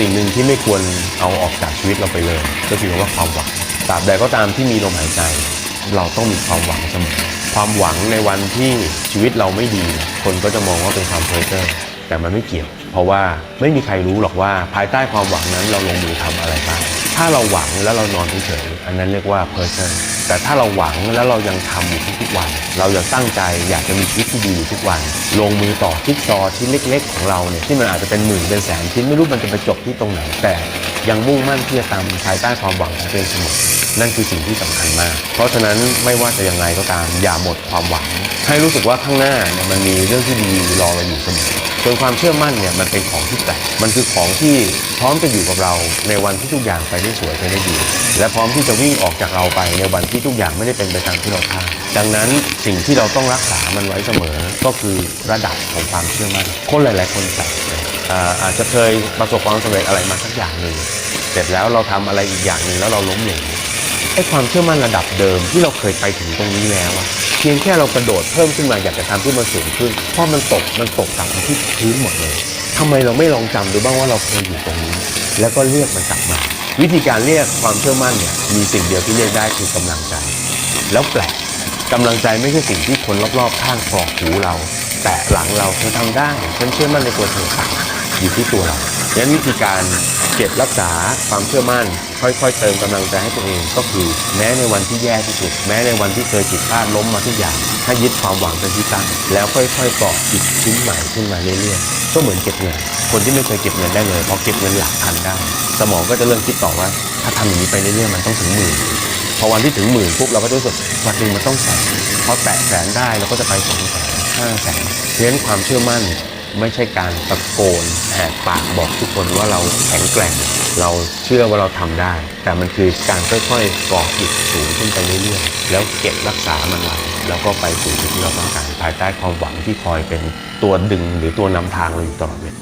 สิ่งหนึ่งที่ไม่ควรเอาออกจากชีวิตเราไปเลย ก็คือว่าความหวังตราบใดก็ตามที่มีลมหายใจ เราต้องมีความหวังเสมอความหวังในวันที่ชีวิตเราไม่ดี คนก็จะมองว่าเป็นความเพ้อเจ้อแต่มันไม่เกี่ยว เพราะว่าไม่มีใครรู้หรอกว่าภายใต้ความหวังนั้นเราลงมือทำอะไรบ้างถ้าเราหวังแล้วเรานอนเฉยๆอันนั้นเรียกว่าเพ้อเจ้อ แต่ถ้าเราหวังแล้วเรายังทำอยู่ทุกๆวัน เราอยากตั้งใจอยากจะมีชีวิตที่ดีอยู่ทุกวัน ลงมือต่อจิ๊กซอว์ชิ้นเล็ก ๆ ของเราเนี่ยที่มันอาจจะเป็นหมื่นเป็นแสนชิ้นไม่รู้มันจะไปจบที่ตรงไหนแต่ยังมุ่งมั่นที่จะตามภายใต้ความหวังของตัวเองเสมอ นั่นคือสิ่งที่สำคัญมาก เพราะฉะนั้นไม่ว่าจะยังไงก็ตามอย่าหมดความหวัง ให้รู้สึกว่าข้างหน้าเนี่ยมันมีเรื่องที่ดีรอเราอยู่เสมอส่วนความเชื่อมั่นเนี่ยมันเป็นของที่แปลกมันคือของที่พร้อมจะอยู่กับเราในวันที่ทุกอย่างไปได้สวยไปได้ดี และพร้อมที่จะวิ่งออกจากเราไปในวันที่ทุกอย่างไม่ได้เป็นไปตามที่เราคาดดังนั้นสิ่งที่เราต้องรักษามันไว้เสมอก็คือระดับของความเชื่อมั่นคนหลาย ๆ คนแปลกอาอาจจะเคยประสบความสำเร็จอะไรมาสักอย่างหนึ่งเสร็จแล้วเราทำอะไรอีกอย่างหนึ่งแล้วเราล้มเหลว ไอ้ความเชื่อมั่นระดับเดิมที่เราเคยไปถึงตรงนี้แล้วอะเพียงแค่เรากระโดดเพิ่มขึ้นมาอยากจะทำที่มันสูงขึ้นเพราะมันตกมันตกกลับมาที่พื้นหมดเลยทำไมเราไม่ลองจำดูบ้างว่าเราเคยอยู่ตรงนี้ แล้วก็เรียกมันกลับมา วิธีการเรียกความเชื่อมั่นเนี่ยมีสิ่งเดียวที่เรียกได้คือกำลังใจ แล้วแปลกกำลังใจไม่ใช่สิ่งที่คนรอบๆข้างกรอกหูเรา แต่หลังเราเธอทำได้ฉันเชื่อมั่นในตัวเธอค่ะอยู่ที่ตัวเราดังนั้นวิธีการ เก็บรักษาความเชื่อมั่น ค่อยๆ เติมกำลังใจให้ตัวเอง ก็คือแม้ในวันที่แย่ที่สุด แม้ในวันที่เคยผิดพลาดล้มมาทุกอย่างถ้ายึดความหวังเป็นที่ตั้งแล้วค่อยๆก่ออีกชิ้นใหม่ขึ้นมาเรื่อยๆก็เหมือนเก็บเงินคนที่ไม่เคยเก็บเงินได้เลยพอเก็บเงินหลักพันได้ สมองก็จะเริ่มคิดต่อว่า ถ้าทำอย่างนี้ไปเรื่อยๆมันต้องถึงหมื่นพอวันที่ถึงหมื่นปุ๊บเราก็รู้สึกวันหนึ่งมันต้องแสนพอแตะแสนได้เราก็จะไปสองแสนห้าแสนเพราะฉะนั้นความเชื่อมั่น ไม่ใช่การตะโกนแหกปากบอกทุกคนว่าเราแข็งแกร่ง เราเชื่อว่าเราทำได้ แต่มันคือการค่อยๆก่ออิฐสูงขึ้นไปเรื่อยๆ แล้วเก็บรักษามันไว้แล้วก็ไปสู่จุดที่เราต้องการภายใต้ความหวังที่คอยเป็นตัวดึงหรือตัวนำทางเราอยู่ตลอดเวลา